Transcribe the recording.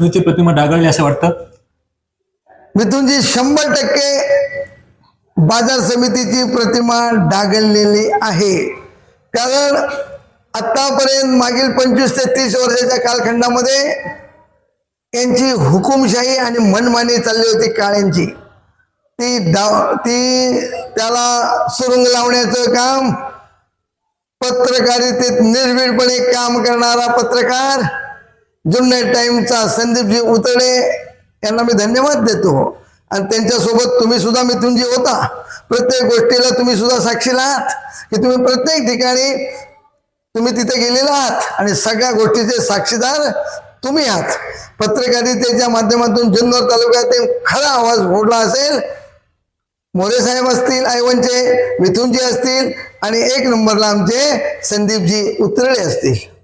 तुमची प्रतिमा डागळली असं वाटतं? मिथुनजी शंभर टक्के बाजार समितीची प्रतिमा डागललेली आहे. कारण आतापर्यंत मागील पंचवीस ते तीस वर्षाच्या कालखंडामध्ये यांची हुकुमशाही आणि मनमानी चालली होती काळ्यांची. ती डाव ती त्याला सुरुंग लावण्याचं काम पत्रकारितेत निर्भीडपणे काम करणारा पत्रकार जुन्नर टाईमचा संदीपजी उतडे यांना मी धन्यवाद देतो. आणि त्यांच्यासोबत तुम्ही सुद्धा मिथुनजी होता. प्रत्येक गोष्टीला तुम्ही सुद्धा साक्षीला आहात की तुम्ही प्रत्येक ठिकाणी तुम्ही तिथे गेलेला आहात. आणि सगळ्या गोष्टीचे साक्षीदार तुम्ही आहात. पत्रकारितेच्या माध्यमातून जुन्नर तालुक्यात खरा आवाज फोडला असेल. मोरे साहेब असतील आयवनचे मिथुनजी असतील आणि एक नंबरला आमचे संदीपजी उतरडे असतील.